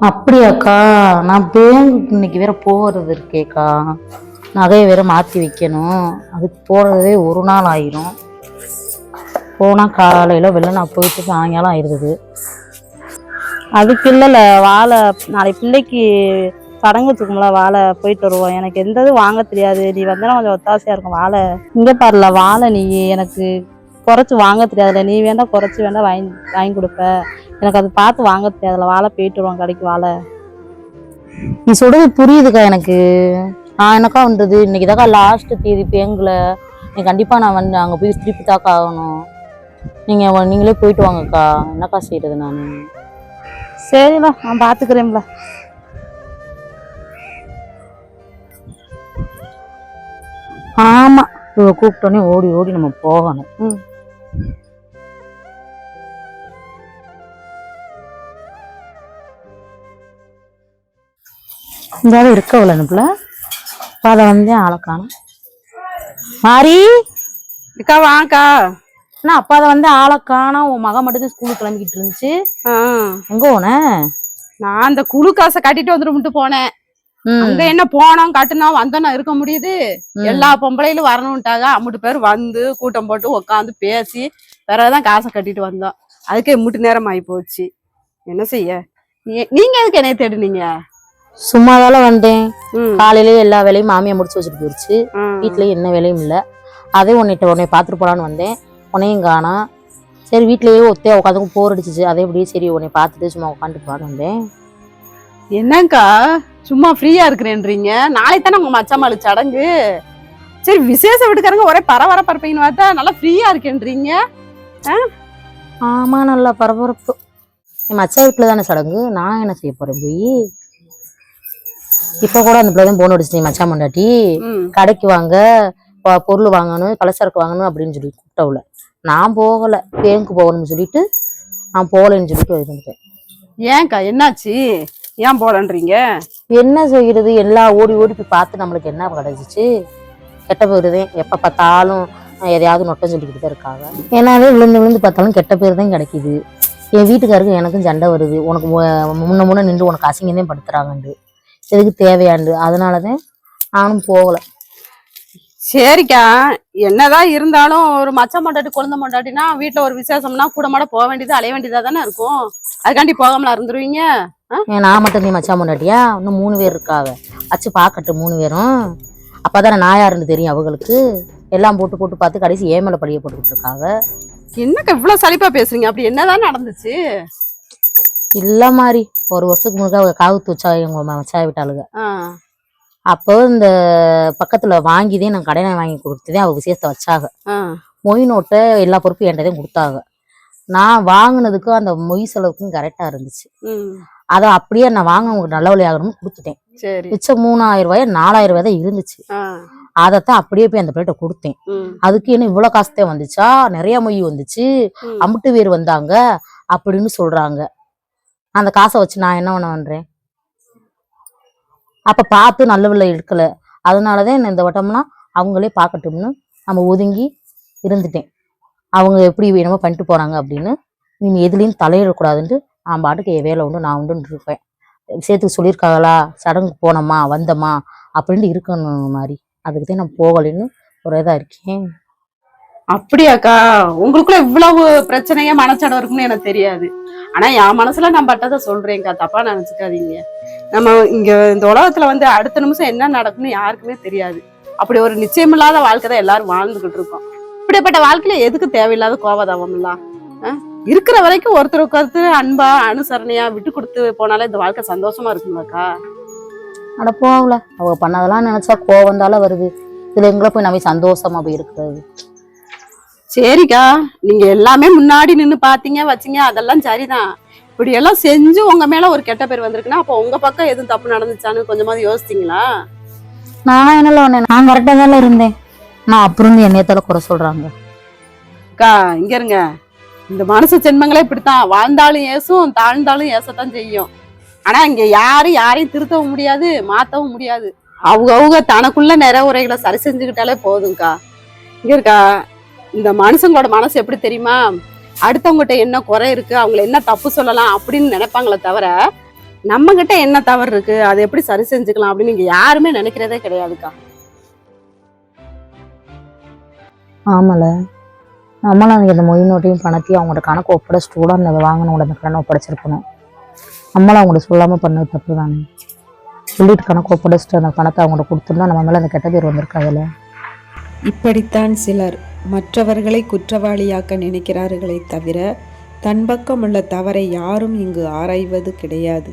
அப்படியாக்கா? நான் பேங்க் இன்னைக்கு வேற போகிறது இருக்கேக்கா. நகையை வேற மாற்றி வைக்கணும். அதுக்கு போகிறதே ஒரு நாள் ஆயிரும். போனால் காலையில் வெளில நான் போயிட்டு சாயங்காலம் ஆயிடுது அதுக்கு இல்லைல்ல வாழை நாளைக்கு பிள்ளைக்கு சடங்கு வச்சுக்கோங்களா வாழை போயிட்டு வருவோம். எனக்கு எந்த இது வாங்க தெரியாது. நீ வந்தாலும் கொஞ்சம் ஒத்தாசையாக இருக்கும். வாழை இங்கே பாருல வாழை நீ எனக்கு குறைச்சு வாங்க தெரியாதுல்ல நீ வேணா குறைச்சு வேணா வாங்கி வாங்கி கொடுப்ப. எனக்கு அது பார்த்து வாங்க தெரியாதுல்ல வாழை போயிட்டு வருவோம் கடைக்கு வாழை. நீ சொல்றது புரியுதுக்கா எனக்கு. நான் என்னக்கா வந்தது இன்னைக்கு தாக்கா லாஸ்ட் தேதி பேங்கில் நீ கண்டிப்பாக நான் வந்து அங்கே போய் திருப்பி தாக்கா ஆகணும். நீங்கள் நீங்களே போயிட்டு வாங்கக்கா. என்னக்கா செய்கிறது நான்? சரில நான் பாத்துக்கிறேன்ல ஆமாம் இவ கூப்பிட்டோன்னே ஓடி ஓடி நம்ம போகணும். ம் இந்த இருக்கவள அனுப்புல அதை வந்து ஆளை காணும்? மாறி? அக்கா வாக்கா என்ன அப்பா அதை வந்து ஆளை காணோம். உன் மகன் மட்டும் ஸ்கூலுக்கு கிளம்பிக்கிட்டு இருந்துச்சு. எங்க போன? நான் அந்த குழு காசை கட்டிட்டு வந்துட்டு போனேன். அங்க என்ன போனோம் கட்டுனோம் வந்தோம் இருக்க முடியுது. எல்லா பொம்பளையிலும் வரணும்ட்டாங்க. அம்முட்டு பேர் வந்து கூட்டம் போட்டு உட்காந்து பேசி பிறகுதான் காசை கட்டிட்டு வந்தோம். அதுக்கே முட்டு நேரம் ஆகி போச்சு. என்ன செய்ய? நீங்க எதுக்கு என்னைய தேடுனீங்க? சும்மாதால வந்தேன். ம், காலையிலேயே எல்லா வேலையும் மாமியா முடிச்சு வச்சுட்டு போயிடுச்சு. வீட்லயும் என்ன வேலையும் இல்லை. அதே உன்னிட்ட உன்னை பார்த்துட்டு போலான்னு வந்தேன். உன்னையும் காணா. சரி வீட்லயே ஒத்தையா உட்காந்து போர் அடிச்சிச்சு. அதே அப்படியே சரி உன்னை பார்த்துட்டு சும்மா உட்காந்துட்டு போலான்னு வந்தேன். என்னக்கா சும்மா ஃப்ரீயா இருக்கிறேன்றீங்க. நாளைக்கு தானே உங்க மச்சம்மாளு சடங்கு? சரி விசேஷ வீட்டுக்காரங்க ஒரே பரபரப்பா இருப்பீங்கன்னு பார்த்தா நல்லா ஃப்ரீயா இருக்கேன்றீங்க. ஆமா நல்லா பரபரப்பு. என் மச்சா வீட்டில் தானே சடங்கு? நான் என்ன செய்ய போறேன் போய்? இப்போ கூட அந்த பிள்ளை தான் போன் அடிச்சு மச்சா மண்டாட்டி கடைக்கு வாங்க பொருள் வாங்கணும் பலசரக்கு வாங்கணும் அப்படின்னு சொல்லி கூப்பிட்டவுல. நான் போகலை. பேங்க்கு போகணும்னு சொல்லிட்டு நான் போகலைன்னு சொல்லிட்டு இருந்துட்டேன் ஏன்க்கா என்னாச்சு? ஏன் போலன்றீங்க என்ன செய்யறது? எல்லாம் ஓடி ஓடி போய் பார்த்து நம்மளுக்கு என்ன கிடைச்சிச்சு? கெட்ட பேர் தான். எப்போ பார்த்தாலும் எதையாவது நொட்டம் சொல்லிக்கிட்டு தான் இருக்காங்க. ஏன்னாலே விழுந்து விழுந்து பார்த்தாலும் கெட்ட பேர் தான் கிடைக்குது. என் வீட்டுக்காருக்கு எனக்கும் சண்டை வருது. உனக்கு முன்ன முன்ன நின்று உனக்கு அசிங்கம் தான் படுத்துறாங்கண்டு எதுக்கு தேவையாண்டு? அதனால தான் நானும் போகலை. சரிக்கா. என்னதான் இருந்தாலும் ஒரு மச்ச மண்டாட்டி குழந்தை மண்டாட்டினா வீட்டுல ஒரு விசேஷம்னா கூட மாட போக வேண்டியது அலைய வேண்டியதா தானே இருக்கும். அதுக்காண்டி போகாமல இருந்துருவீங்க நான் மட்டும் நீ மச்சான் முன்னாடியா? இன்னும் மூணு பேர் இருக்காவ வச்சு பார்க்கட்டும் மூணு பேரும். அப்பதானே நான் யாருன்னு தெரியும் அவங்களுக்கு. எல்லாம் போட்டு போட்டு பார்த்து கடைசி ஏமலை படிய போட்டுக்கிட்டு இருக்காங்க? என்னக்கா இவ்வளவு சலிப்பா பேசுறீங்க? அப்படி என்னதான் நடந்துச்சு? இல்ல மாதிரி ஒரு வருஷத்துக்கு முன்னாடி அவங்க காவுத்து வச்சா எங்க மச்சா விட்டாளுங்க. அப்போ இந்த பக்கத்துல வாங்கிதே நான் கடனை வாங்கி கொடுத்ததே அவ விசேஷத்தை வச்சாங்க. மொய் நோட்டை எல்லா பொறுப்பும் என்கிட்ட தான் கொடுத்தாங்க. நான் வாங்கினதுக்கும் அந்த மொய் செலவுக்கும் கரெக்டா இருந்துச்சு. அதை அப்படியே நான் வாங்க உங்களுக்கு நல்ல வழியாகணும்னு கொடுத்துட்டேன். மிச்சம் மூணாயிரம் ரூபாய் நாலாயிரம் ரூபாய் தான் இருந்துச்சு. அதைத்தான் அப்படியே போய் அந்த பிள்ளைகிட்ட கொடுத்தேன். அதுக்கு என்ன இவ்வளவு காசுதான் வந்துச்சா? நிறைய மொய் வந்துச்சு. அம்புட்டு பேர் வந்தாங்க. அப்படின்னு சொல்றாங்க. அந்த காசை வச்சு நான் என்ன பண்ண பண்றேன்? அப்ப பார்த்து நல்ல விலை எடுக்கல அதனாலதான் இந்த வட்டம்லாம் அவங்களே பார்க்கட்டும்னு நம்ம ஒதுங்கி இருந்துட்டேன். அவங்க எப்படி என்னமோ பண்ணிட்டு போறாங்க அப்படின்னு நீ எதுலேயும் தலையிடக்கூடாதுன்ட்டு நான் பாட்டுக்கு என் வேலை உண்டு நான் உண்டுன்னு இருப்பேன். விஷயத்துக்கு சொல்லியிருக்காங்களா? சடங்குக்கு போனோமா? வந்தோமா? அப்படின்ட்டு இருக்கணும் மாதிரி அதுக்கு தான் நான் போகலைன்னு ஒரு இதாக இருக்கேன். அப்படியாக்கா? உங்களுக்குள்ள இவ்வளவு பிரச்சனையா மனச்சடம் இருக்கும்னு எனக்கு தெரியாது. ஆனா என் மனசுல நான் பட்டதை சொல்றேன்க்கா. தப்பா நினைச்சுக்காதீங்க. நம்ம இங்க இந்த உலகத்துல வந்து அடுத்த நிமிஷம் என்ன நடக்கும்னு யாருக்குமே தெரியாது. அப்படி ஒரு நிச்சயமில்லாத வாழ்க்கை தான் எல்லாரும் வாழ்ந்துகிட்டு இருக்கோம். இப்படிப்பட்ட வாழ்க்கையில எதுக்கு தேவையில்லாத கோபதாபம் எல்லாம் இருக்கிற வரைக்கும் ஒருத்தருக்கு ஒருத்தர் அன்பா அனுசரணையா விட்டு கொடுத்து போனாலே இந்த வாழ்க்கை சந்தோஷமா இருக்குங்களாக்கா அட போகல. அவங்க பண்ணதெல்லாம் நினைச்சா கோவம் தால வருது. இதுல எங்களை போய் நம்ம சந்தோஷமா போய் இருக்கிறது? சரிக்கா. நீங்க எல்லாமே முன்னாடி நின்னு பாத்தீங்க வச்சீங்க அதெல்லாம் சரிதான். இப்படி எல்லாம் செஞ்சு உங்க மேல ஒரு கெட்ட பேர் வந்திருக்குன்னா அப்ப உங்க பக்கம் எதுவும் தப்பு நடந்துச்சான்னு கொஞ்சமாவது யோசித்தீங்களா நான் என்னல நான் கரெக்டா தானே இருந்தேன். நான் அப்புறம் என்னையத்தால குறை சொல்றாங்க. அக்கா இங்க இருங்க. இந்த மனுஷ ஜென்மங்களே இப்படித்தான். வாழ்ந்தாலும் ஏசும் தாழ்ந்தாலும் ஏசத்தான் செய்யும். ஆனா இங்க யாரும் யாரையும் திருத்தவும் முடியாது மாத்தவும் முடியாது. அவங்க அவங்க தனக்குள்ள நிறைவுரைகளை சரி செஞ்சுக்கிட்டாலே போதும்க்கா. இங்க இருக்கா இந்த மனுஷங்களோட மனசு எப்படி தெரியுமா? அடுத்தவங்ககிட்ட என்ன குறை இருக்கு அவங்கள என்ன தப்பு சொல்லலாம் அப்படின்னு நினைப்பாங்களே தவிர நம்ம கிட்ட என்ன தவறு இருக்கு அதை எப்படி சரி செஞ்சுக்கலாம் அப்படின்னு நீங்க யாருமே நினைக்கிறதே கிடையாதுக்கா. ஆமால. நம்மளும் அந்த மொழி நோட்டையும் பணத்தையும் அவங்களோட கணக்கு ஒப்படைச்சிட்டு கூட அந்த வாங்கினவங்களோட அந்த கடனை ஒப்படைச்சிருக்கணும். நம்மளும் அவங்கள்ட்ட சொல்லாமல் பண்ணது தப்பு தானே. சொல்லிட்டு கணக்கு ஒப்படைச்சிட்டு அந்த பணத்தை அவங்கள்ட்ட கொடுத்துருந்தா நம்ம மேலே அந்த கெட்ட பேர் வந்திருக்காதுல்ல. இப்படித்தான் சிலர் மற்றவர்களை குற்றவாளியாக்க நினைக்கிறார்களே தவிர தன் பக்கம் உள்ள தவறை யாரும் இங்கு ஆராய்வது கிடையாது.